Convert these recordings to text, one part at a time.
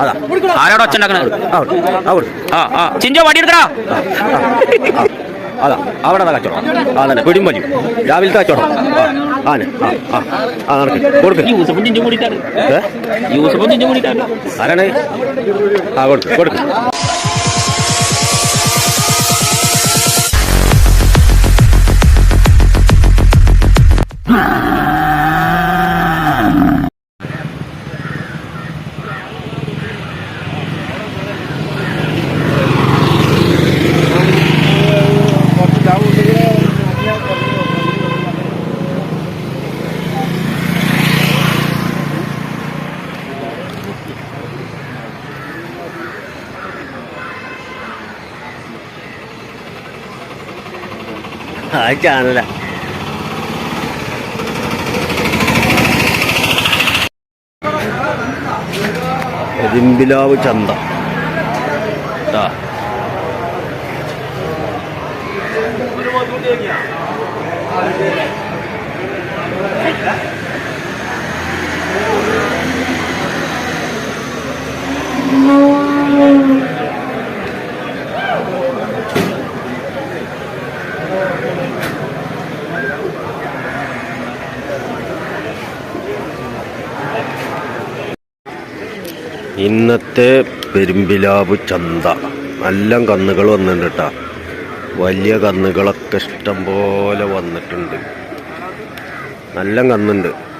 അതാ. ആരോടെ ഒച്ച ഉണ്ടാക്കണത് അവിടെ അവിടെ ആ ആ. ചിഞ്ചോ വടി എടുക്കടാ. അതാ. അവിടെ കച്ചവടം. ആ തന്നെ പിടിയും വലിയും. രാവിലത്തെ കച്ചവടം. ആനെ ആ ആ ആ. നടക്ക്. കൊടുക്ക്. ആരാണ്? ആ കൊടുക്ക്. കൊടുക്ക്. ആ ചാനല കരിമ്പിലാവ് ചന്ത. ആ ഇന്നത്തെ പെരുമ്പിലാവ് ചന്ത. നല്ല കന്നുകൾ വന്നിട്ടുണ്ട് വലിയ കന്നുകളൊക്കെ ഇഷ്ടം പോലെ വന്നിട്ടുണ്ട്. നല്ല കന്നുണ്ട്.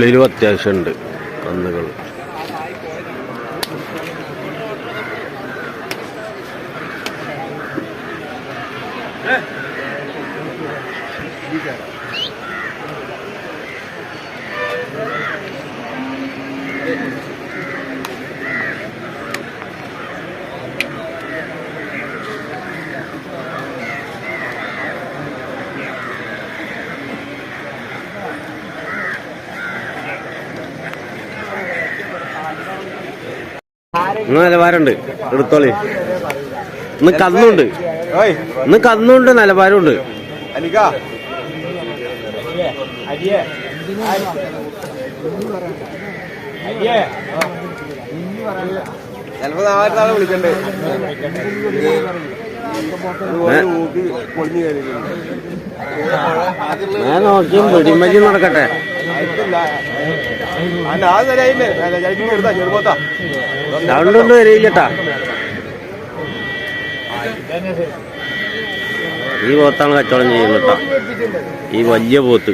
മുകളിലും അത്യാവശ്യമുണ്ട് കന്നുകൾ ഇന്ന് നിലവാരമുണ്ട്. എടുത്തോളി. ഇന്ന് കന്നുണ്ട്. ഇന്ന് കന്നുണ്ട് നിലവാരമുണ്ട്. ചിലപ്പോ നാളെ നാളെ വിളിക്കണ്ടേ ഞാൻ നോക്കിയും വെടിമതി നടക്കട്ടെ. അല്ല അത് ശരിയായില്ലേ അല്ല ചരിക്കും കൊടുത്താ ചെറുപോത്താ സൗണ്ട് വരില്ലട്ടാ ഈ പോത്താണ് കച്ചവടം ചെയ്യുന്നട്ടാ. ഈ വലിയ പോത്ത്.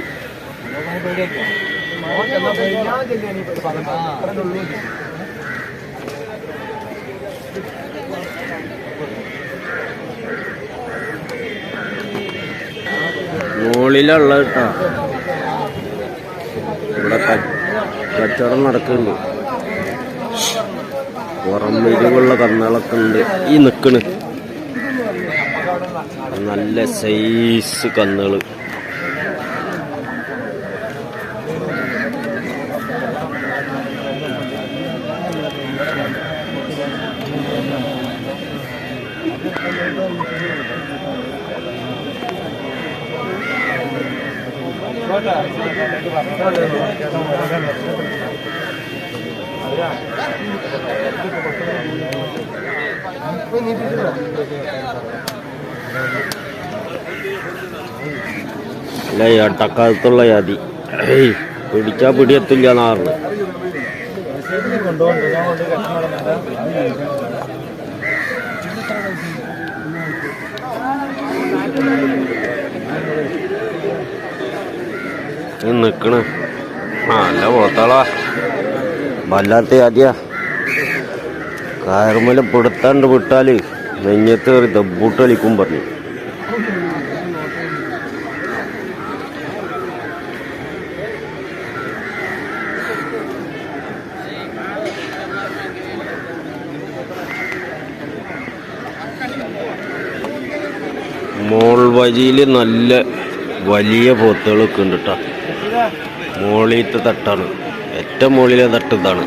മുകളിലുള്ള കേട്ടാ. ഇവിടെ കച്ചവടം നടക്കുന്നുണ്ട്. പുറം വീടുകളുള്ള കന്നുകളൊക്കെ ഉണ്ട്. ഈ നിക്കണ്. നല്ല സൈസ് കന്നുകൾ. അല്ല ഈ അട്ടക്കാലത്തുള്ള ജാതി. പിടിച്ചാ പിടിയത്തില്ല എന്നാറിന് നിക്കണ്. ആ അല്ല പോത്താളാ. വല്ലാത്ത ആദ്യ കയറുമല പിടുത്താണ്ട് വിട്ടാൽ നെഞ്ഞത്ത് കയറി ദബ്ബൂട്ട് കളിക്കും പറഞ്ഞു. മോൾ വരിയിൽ നല്ല വലിയ പോത്തുകളൊക്കെ ഉണ്ട് കേട്ടോ മോളിലത്തെ തട്ടാണ്. ഏറ്റവും മുകളിലെ തട്ട് ഇതാണ്.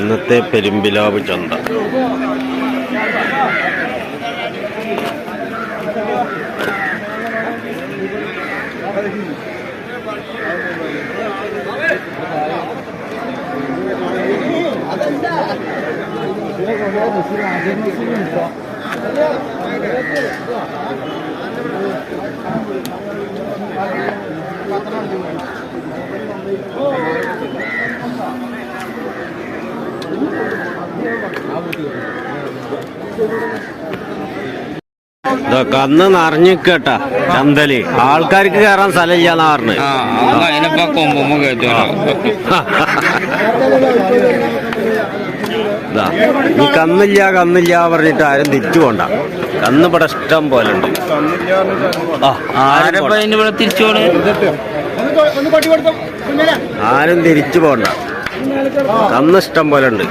ഇന്നത്തെ പെരുമ്പിലാവ് ചന്ത. ഇതൊക്കെ അന്ന് നിറഞ്ഞിക്കട്ടാ ചന്തൽ. ആൾക്കാർക്ക് കയറാൻ സ്ഥലമില്ലാന്നാ പറഞ്ഞു. അതിനിപ്പോ കൊമ്പുമ്പോ കേട്ടോ ഇതാ ഈ കന്നില്ല കന്നില്ല പറഞ്ഞിട്ട് ആരും തിരിച്ചു പോണ്ട. കന്ന് ഇവിടെ ഇഷ്ടം പോലെ ഉണ്ട്. ആരും തിരിച്ചു പോണ്ട. കന്ന് ഇഷ്ടം പോലെ ഉണ്ട്.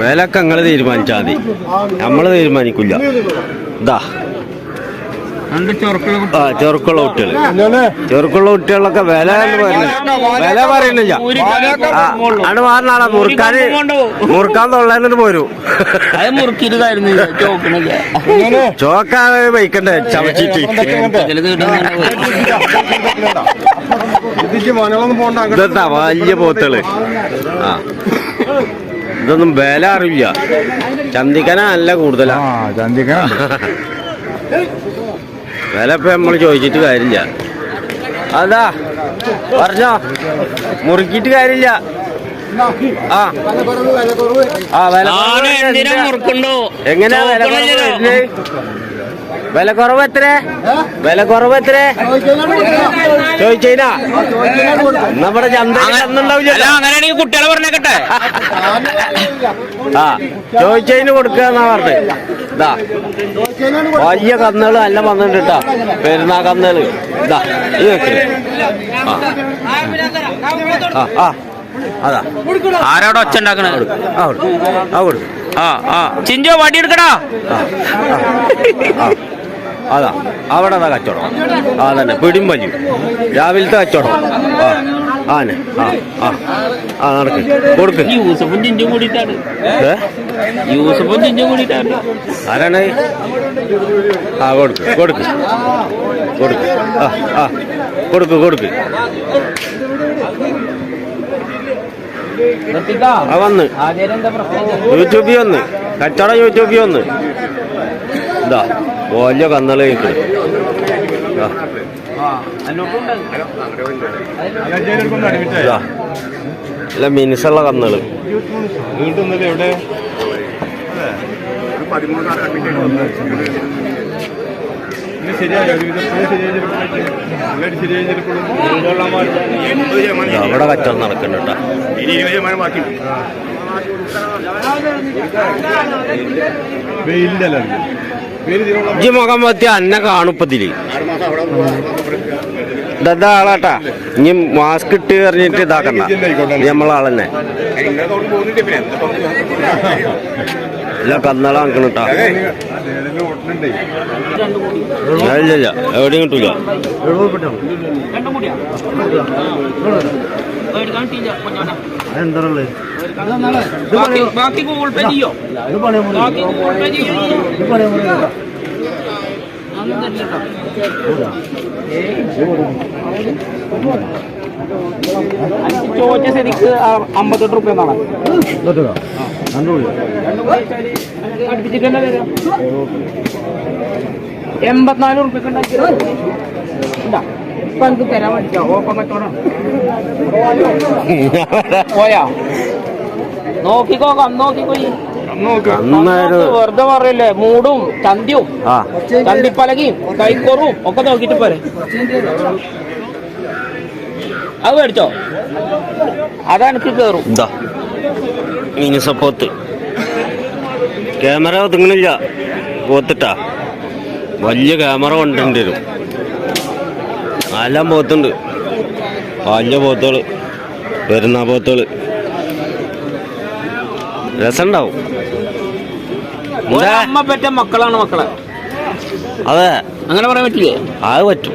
വിലക്കങ്ങൾ തീരുമാനിച്ചാ തീരുമാനിച്ചാൽ മതി. നമ്മൾ തീരുമാനിക്കില്ല ഇതാ ആ ചെറുക്കുള്ള കുട്ടികൾ ചെറുക്കുള്ള കുട്ടികളൊക്കെ വില എന്ന് വില പറയുന്നില്ല. അവിടെ മാറിനാളാ മുറുക്കാൻ മുറുക്കാൻ തൊള്ളേന്നിട്ട് പോരും. ചോക്കാതെ വയ്ക്കണ്ടേ ചവച്ചിട്ട്. ഇതെന്താ വലിയ പോത്തുകൾ? ആ. ഇതൊന്നും വില അറിയില്ല. ചന്തിക്കന നല്ല കൂടുതലാ. ആ ചന്തിക്കണം വില ഇപ്പൊ നമ്മൾ ചോദിച്ചിട്ട് കാര്യമില്ല. അതാ പറഞ്ഞോ. മുറുക്കിയിട്ട് കാര്യമില്ല. ആ. ആ വില എങ്ങനെയാ വില കുറവ് വരുന്നത്? വില കുറവ് എത്ര? വില കുറവ് എത്ര? ചോദിച്ചാ നമ്മുടെ അങ്ങനെയാണെങ്കിൽ കുട്ടികളെ പറഞ്ഞേക്കട്ടെ. ആ. ചോദിച്ചതിന് കൊടുക്കുക എന്നാ പറഞ്ഞത്. ഇതാ. വലിയ കന്നുകൾ നല്ല വന്നിട്ടുണ്ട് കേട്ടാ. പെരുന്നാ കന്നുകൾ ഇതാ. ഇത് വെക്കൽ ആ. അതാ. ആരോടെ ഒച്ച ഉണ്ടാക്കണേ ആ ആ ചിഞ്ചോ വടി എടുക്കടാ. അതാ. അവിടെ അതാ കച്ചവടം. ആ തന്നെ പിടിയും വലിയും രാവിലത്തെ കച്ചവടം. ആ. ആനെ ആ ആ. ആ നടക്ക്. കൊടുക്ക്. യൂസഫും ചിഞ്ചും കൂടിയിട്ടാണ്. ഏ? യൂസഫും ചിഞ്ചും കൂടിയിട്ടാണ്. ആരാണ്? ആ കൊടുക്ക് കൊടുക്ക്. കൊടുക്ക്. ആ ആ. കൊടുക്ക് കൊടുക്ക്. ആ വന്ന്. യൂട്യൂബിൽ വന്ന്. കച്ചവടം യൂട്യൂബിൽ വന്ന്. ഇതാ വലിയ കന്നള കഴിക്കും ഇതാ അല്ല മിനിസുള്ള കന്നൾ വീട്ടുന്നത് എവിടെ ഇത് ശരിയായോ ഒരുവിധം ഇത് മിനുസുള്ള ഇതാ, അവിടെ കച്ചവടം നടക്കുന്നുണ്ട് വെയിലിന്റെ ഇജ്ജ് മുഖം പറ്റി അന്നെ കാണുപ്പത്തിൽ ഇതാ ആളാട്ടാ ഇനി മാസ്ക് ഇട്ട് എറിഞ്ഞിട്ട് ഇതാക്കണ്ട. നമ്മളാളെന്നെ. ഇല്ല കന്നള ഓട്ടുന്നുണ്ടേ ഇല്ല ഇല്ല എവിടെയും കിട്ടൂല. ബാക്കി ഗൂഗിൾ പേ ചെയ്യോ? ബാക്കി ഗൂഗിൾ പേ ചെയ്യോ ചോദിച്ച ശരിക്ക് അമ്പത്തെട്ട് റുപ്യ എന്നാണ്. അടുപ്പിച്ചിട്ടല്ലേ തരാം എൺപത്തിനാല് റുപ്യക്ക് ഉണ്ടാക്കി. ഇപ്പൊ എനിക്ക് തരാൻ പറ്റില്ല ഓപ്പൺ കച്ചവടം. പോയാ? നോക്കിക്കോ വെറുതെ പറയല്ലേ മൂടും ചന്തിയും തന്തിപ്പലകയും ചന്തിപ്പലകയും കൈക്കോറും ഒക്കെ നോക്കിട്ട് പോരെ. അത് മേടിച്ചോ? അതെനിക്ക് കേറും. ഇതാ മിനിസപ്പോത്ത്. ക്യാമറ ഒതുങ്ങണില്ല. പോത്തിട്ടാ. വലിയ ക്യാമറ കൊണ്ടുവരേണ്ടി വരും. എല്ലാം പോത്തുണ്ട്. വലിയ പോത്തുകൾ പെരുന്നാ പോത്തുകൾ രസമുണ്ടാവും എന്താ? അമ്മ പറ്റ മക്കളാണ് മക്കളെ. അതെ. അങ്ങനെ പറയാൻ പറ്റില്ലേ? അത് പറ്റും.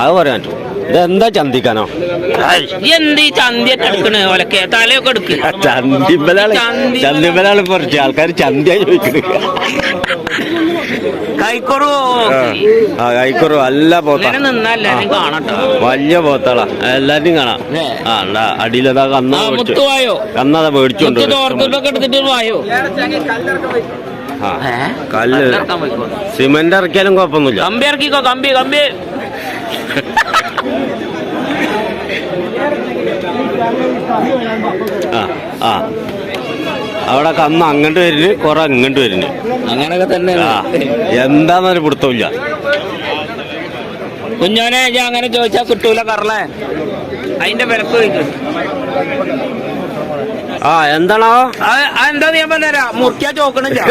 അത് പറയാൻ പറ്റും. ഇതെന്താ ചന്തിക്കാനോ? എന്ത് ഈ ചന്തിയൊക്കെ എടുക്കണേ? ഓലക്കെ തലയൊക്കെ എടുക്ക്. ചന്തിമ്പലാണ് ചന്തി- ചന്തിമ്പലാണ് കുറച്ച് ആൾക്കാർ ചന്തിയാ ചോദിക്കുന്നത് കൈക്കൊറു. ആ കൈക്കുറു. നല്ല പോത്ത. കാണട്ടോ. വലിയ പോത്താളാ. എല്ലാരും കാണാം. ഏ. ആ ഉണ്ടാ അടിയിലതാ കന്ന ആ മുത്തു വായോ? കന്നത മേടിച്ചോണ്ട് എടുത്തിട്ട് വായോ? കല്ല്. സിമന്റ് ഇറക്കിയാലും കുഴപ്പമൊന്നുമില്ല. കമ്പി ഇറക്കിക്കോ കമ്പി കമ്പി. ആ ആ. അവിടെ കന്ന് അങ്ങോട്ട് വരുന്നു കുറെ അങ്ങോട്ട് വരുന്നു അങ്ങനെയൊക്കെ തന്നെ എന്താന്നൊരു പിടുത്തമില്ല കുഞ്ഞോനെ ഞാൻ അങ്ങനെ ചോദിച്ചാ കിട്ടൂല കറളെ അതിന്റെ വിലക്ക് ആ എന്താണോ എന്താ ഞാൻ പറഞ്ഞുതരാ? മുറിക്കാ ചോക്കണില്ല.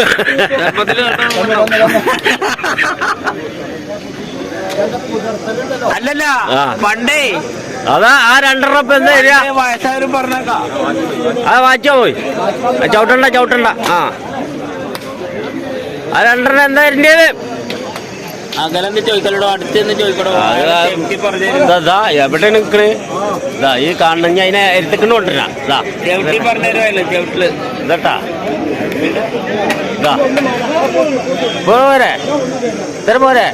അല്ലല്ല. പണ്ടേ അതാ ആ രണ്ടെണ്ണം ഇപ്പൊ എന്താ വരിക? പണ്ടേ വയസ്സായവരും പറഞ്ഞേക്കാം. ആ വായിച്ചോ പോയി? ചവിട്ടണ്ട ചവിട്ടണ്ട. ആ. ആ രണ്ടെണ്ണം എന്താ അകലെന്ന് ചോദിക്കലോ ചോദിക്കണോ ഇതാ എവിടെ നിക്കണ്? ഇതാ ഈ കാണുന്ന അതിനെ എടുത്തിക്കൊണ്ട് കൊണ്ടിരാ ഇതാ. ചെവിട്ടി പറഞ്ഞുതരുമല്ലോ ചെവിട്ടിൽ. ഇതട്ടാ. ഇതാ. പോരെ. ഇത്ര പോരെ.